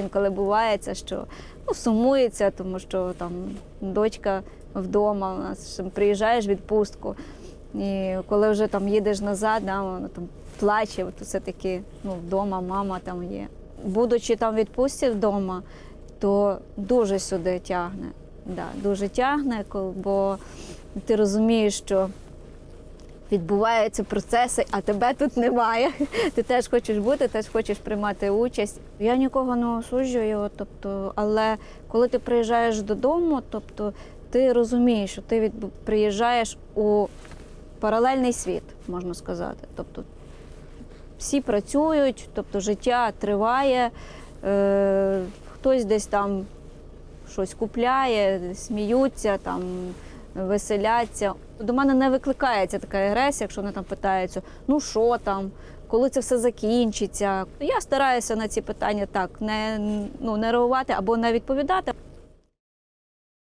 інколи бувається, що ну, сумується, тому що там дочка вдома, у нас приїжджаєш в відпустку. І коли вже там їдеш назад, да, вона там плаче, от все-таки ну, вдома мама там є. Будучи там в відпустці вдома, то дуже сюди тягне. Да, дуже тягне, бо ти розумієш, що відбуваються процеси, а тебе тут немає. Ти теж хочеш бути, теж хочеш приймати участь. Я нікого не осуджую, тобто, але коли ти приїжджаєш додому, тобто ти розумієш, що ти від... приїжджаєш у паралельний світ, можна сказати. Тобто всі працюють, тобто життя триває, е, хтось десь там щось купляє, сміються, там, веселяться. До мене не викликається така агресія, якщо вони там питаються, ну що там, коли це все закінчиться. Я стараюся на ці питання так не, ну, не реагувати або не відповідати.